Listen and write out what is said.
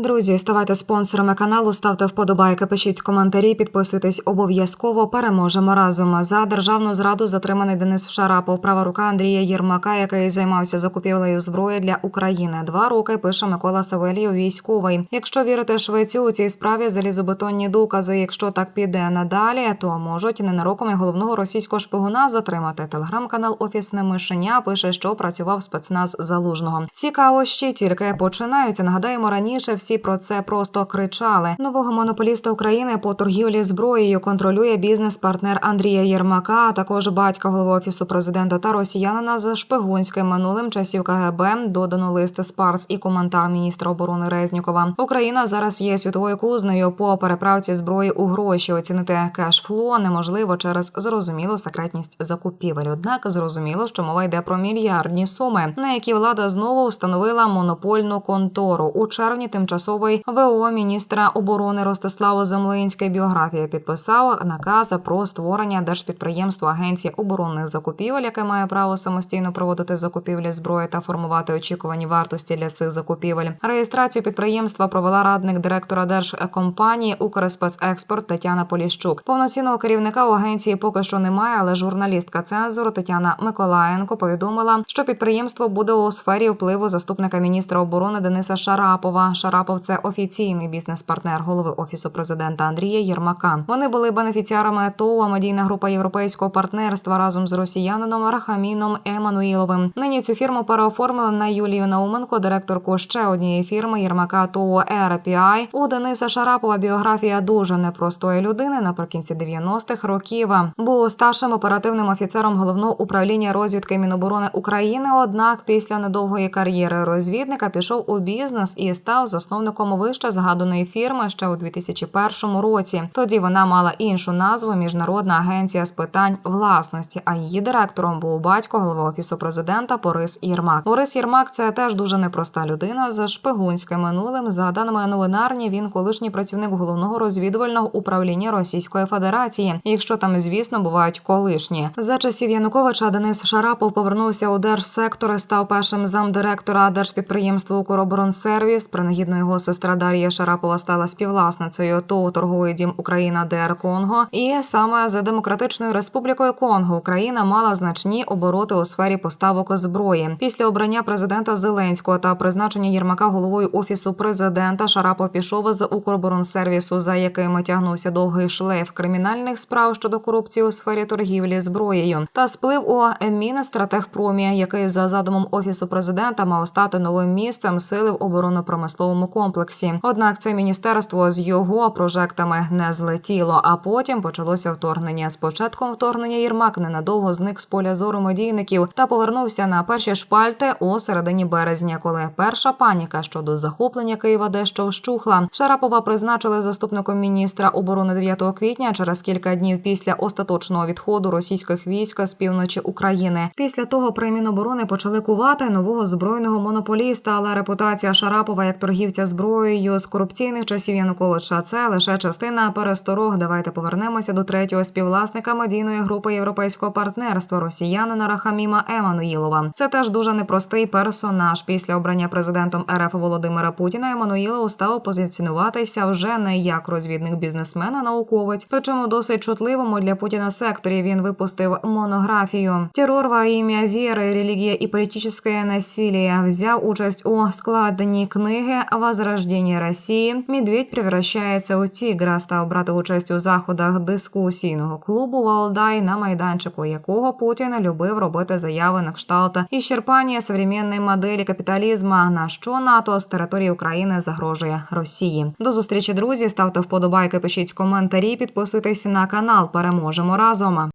Друзі, ставайте спонсорами каналу, ставте вподобайки, пишіть коментарі, підписуйтесь обов'язково. Переможемо разом. За державну зраду затриманий Денис Шарапов, права рука Андрія Єрмака, який займався закупівлею зброї для України. Два роки пише Микола Савелів, військовий. Якщо вірити швецю, у цій справі залізобетонні докази. Якщо так піде надалі, то можуть ненароком і головного російського шпигуна затримати. Телеграм-канал Офісне мишеня пише, що працював спецназ залужного. Цікаво, ще тільки починаються. Нагадаємо, раніше всі про це просто кричали. Нового монополіста України по торгівлі зброєю контролює бізнес-партнер Андрія Єрмака, а також батька голови офісу президента та росіянина з шпигунським минулим часів КГБ. Додано лист Спарц і коментар міністра оборони Резнікова. Україна зараз є світовою кузнею по переправці зброї у гроші. Оцінити кешфло неможливо через зрозумілу секретність закупівель. Однак зрозуміло, що мова йде про мільярдні суми, на які влада знову встановила монопольну контору у червні. Тимчасовий ВО міністра оборони Ростислава Землинський біографія підписав наказ про створення держпідприємства Агенції оборонних закупівель, яке має право самостійно проводити закупівлі зброї та формувати очікувані вартості для цих закупівель. Реєстрацію підприємства провела радник директора держкомпанії Укрспецекспорт Тетяна Поліщук. Повноцінного керівника у агенції поки що немає, але журналістка цензуру Тетяна Миколаєнко повідомила, що підприємство буде у сфері впливу заступника міністра оборони Дениса Шарапова. Шарапов це офіційний бізнес-партнер голови офісу президента Андрія Єрмака. Вони були бенефіціарами ТОВ, медійна група європейського партнерства разом з росіянином Рахаміном Еммануїловим. Нині цю фірму переоформили на Юлію Науменко, директорку ще однієї фірми Єрмака ТО «ЕРПІАЙ». У Дениса Шарапова біографія дуже непростої людини наприкінці 90-х років. Був старшим оперативним офіцером головного управління розвідки Міноборони України. Однак після недовгої кар'єри розвідника пішов у бізнес і став засновником вище згаданої фірми ще у 2001 році. Тоді вона мала іншу назву Міжнародна агенція з питань власності. А її директором був батько голови офісу президента Борис Єрмак. Борис Єрмак це теж дуже непроста людина з шпигунським минулим. За даними новинарні, він колишній працівник головного розвідувального управління Російської Федерації. Якщо там, звісно, бувають колишні за часів Януковича Денис Шарапов повернувся у держсектор, і став першим замдиректора держпідприємства «Укроборонсервіс». Принагідно його сестра Дар'я Шарапова стала співвласницею ТОВ торговий дім Україна ДР Конго. І саме за демократичною республікою Конго Україна мала значні обороти у сфері поставок зброї. Після обрання президента Зеленського та призначення Єрмака головою офісу президента Шарапов пішов з Укроборонсервісу, за якими тягнувся довгий шлейф кримінальних справ щодо корупції у сфері торгівлі зброєю та сплив у Мінстратегпромі, який за задумом офісу президента мав стати новим місцем сили в оборонно-промисловому комплексі. Однак це міністерство з його прожектами не злетіло. А потім почалося вторгнення. З початком вторгнення Єрмак ненадовго зник з поля зору медійників та повернувся на перші шпальти у середині березня, коли перша паніка щодо захоплення Києва дещо вщухла. Шарапова призначили заступником міністра оборони 9 квітня через кілька днів після остаточного відходу російських військ з півночі України. Після того при Міноборони почали кувати нового збройного монополіста, але репутація Шарапова як торгівця зброєю з корупційних часів Януковича це лише частина пересторог. Давайте повернемося до третього співвласника медійної групи європейського партнерства росіянина Рахаміма Еммануїлова. Це теж дуже непростий персонаж. Після обрання президентом РФ Володимира Путіна Еммануїлов став позиціонуватися вже не як розвідник бізнесмен, а науковець. Причому досить чутливому для Путіна секторі він випустив монографію Терор во ім'я віри, релігія і політичне насилие. Взяв участь у складенні книги «Возрождение Росії. Медведь превращається у тігра. Став брати участь у заходах дискусійного клубу Валдай, на майданчику якого Путін любив робити заяви на кшталт іщерпання современної моделі капіталізму, на що НАТО з території України загрожує Росії. До зустрічі, друзі. Ставте вподобайки, пишіть коментарі, підписуйтесь на канал. Переможемо разом.